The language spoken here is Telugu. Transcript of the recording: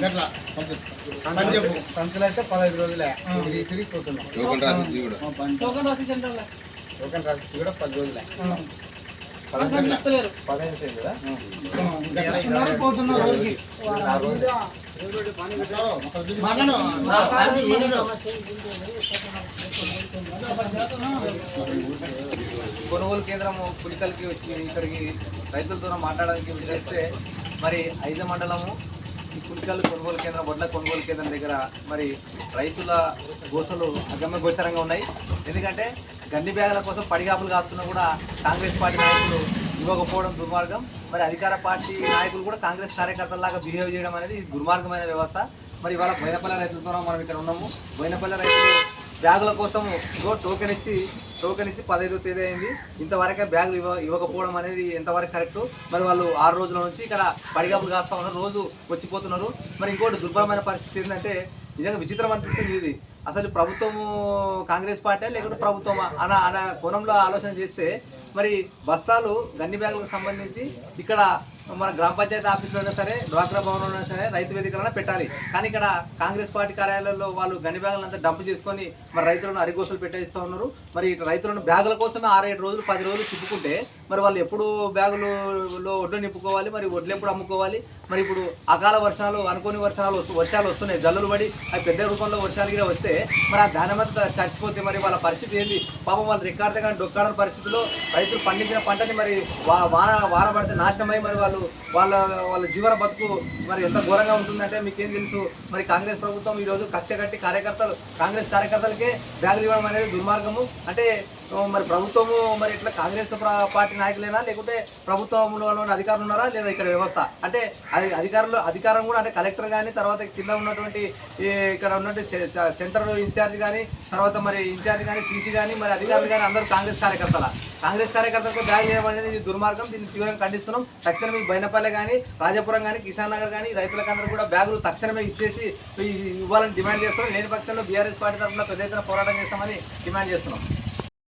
గట్లా. సంచులు అయితే పదహైదు రోజులే. తిరిగి తిరిగి పోతున్నాం. టోకన్ రాసి కూడా. పది రోజులే. పదహైదు కదా. కొనుగోలు కేంద్రం పులికల్కి వచ్చి ఇక్కడికి రైతులతో మాట్లాడడానికి విడిచేస్తే మరి ఐదు మండలము ఈ పులికల్ కొనుగోలు కేంద్రం వడ్ల కొనుగోలు కేంద్రం దగ్గర మరి రైతుల గోసలు అగమ్య గోచరంగా ఉన్నాయి. ఎందుకంటే గండి బ్యాగుల కోసం పడిగాపులు కాస్తున్నా కూడా కాంగ్రెస్ పార్టీ నాయకులు ఇవ్వకపోవడం దుర్మార్గం. మరి అధికార పార్టీ నాయకులు కూడా కాంగ్రెస్ కార్యకర్తలాగా బిహేవ్ చేయడం అనేది దుర్మార్గమైన వ్యవస్థ. మరి ఇవాళ బోయినపల్లి రైతులతో మనం ఇక్కడ ఉన్నాము. బోయినపల్లి రైతులు బ్యాగుల కోసం టోకెన్ ఇచ్చి టోకెన్ ఇచ్చి పదహైదు తేదీ అయింది. ఇంతవరకే బ్యాగులు ఇవ్వ ఇవ్వకపోవడం అనేది ఎంతవరకు కరెక్ట్? మరి వాళ్ళు ఆరు రోజుల నుంచి ఇక్కడ పడిగాపులు కాస్తా ఉన్నారు రోజు వచ్చిపోతున్నారు. మరి ఇంకోటి దుర్భరమైన పరిస్థితి ఏంటంటే నిజంగా విచిత్రం అనిపిస్తుంది ఇది. అసలు ప్రభుత్వము కాంగ్రెస్ పార్టీ లేకుంటే ప్రభుత్వమా? అన్న అన్న కోణంలో ఆలోచన చేస్తే మరి బస్తాలు గన్ని బ్యాగులకు సంబంధించి ఇక్కడ మన గ్రామ పంచాయతీ ఆఫీసులో అయినా సరే డ్వాక్రా భవన్లో అయినా సరే రైతు వేదికలైనా పెట్టాలి. కానీ ఇక్కడ కాంగ్రెస్ పార్టీ కార్యాలయాల్లో వాళ్ళు గని బ్యాగులంతా డంప్ చేసుకొని మరి రైతులను అరిగోసలు పెట్టేస్తూ ఉన్నారు. మరి రైతులను బ్యాగుల కోసమే ఆరేడు రోజులు పది రోజులు తిప్పుకుంటే మరి వాళ్ళు ఎప్పుడు బ్యాగులలో ఒడ్లు నింపుకోవాలి మరి ఒడ్లు ఎప్పుడు అమ్ముకోవాలి? మరి ఇప్పుడు అకాల వర్షాలు అనుకోని వర్షాలు వర్షాలు వస్తున్నాయి జల్లులు పడి అవి పెద్ద రూపంలో వర్షాలు కూడా వస్తే మరి ఆ ధాన్యం అంతా తడిసిపోతే మరి వాళ్ళ పరిస్థితి ఏంది? పాపం వాళ్ళు రికార్డు కానీ డొక్కాడని పరిస్థితిలో రైతులు పండించిన పంటని మరి వా- వాన వాన పడితే నాశనమై మరి వాళ్ళు వాళ్ళ వాళ్ళ జీవన బతుకు మరి ఎంత ఘోరంగా ఉంటుందంటే మీకేం తెలుసు? మరి కాంగ్రెస్ ప్రభుత్వం ఈరోజు కక్ష కట్టి కార్యకర్తలు కాంగ్రెస్ కార్యకర్తలకే బ్యాగులు ఇవ్వడం అనేది దుర్మార్గము. అంటే మరి ప్రభుత్వము మరి ఇట్లా కాంగ్రెస్ పార్టీ నాయకులేనా? లేకుంటే ప్రభుత్వంలో ఉన్న అధికారులు ఉన్నారా? లేదా ఇక్కడ వ్యవస్థ? అంటే అది అధికారులు అధికారం కూడా అంటే కలెక్టర్ కానీ తర్వాత కింద ఉన్నటువంటి ఇక్కడ ఉన్నటువంటి సె- సెంటర్ ఇన్ఛార్జ్ కానీ తర్వాత మరి ఇన్ఛార్జ్ కానీ సీసీ కానీ మరి అధికారులు కానీ అందరూ కాంగ్రెస్ కార్యకర్తల. కాంగ్రెస్ కార్యకర్తలకు బ్యాగ్ చేయడం అనేది ఇది దుర్మార్గం. దీన్ని తీవ్రంగా ఖండిస్తున్నాం. తక్షణమే ఈ బైనపల్లె కానీ రాజాపురం కానీ కిసాన్ నగర్ కానీ రైతులకందరూ కూడా బ్యాగులు తక్షణమే ఇచ్చేసి ఇవ్వాలని డిమాండ్ చేస్తున్నాం. లేని పక్షంలో బీఆర్ఎస్ పార్టీ తరఫున పెద్ద ఎత్తున పోరాటం చేస్తామని డిమాండ్ చేస్తున్నాం.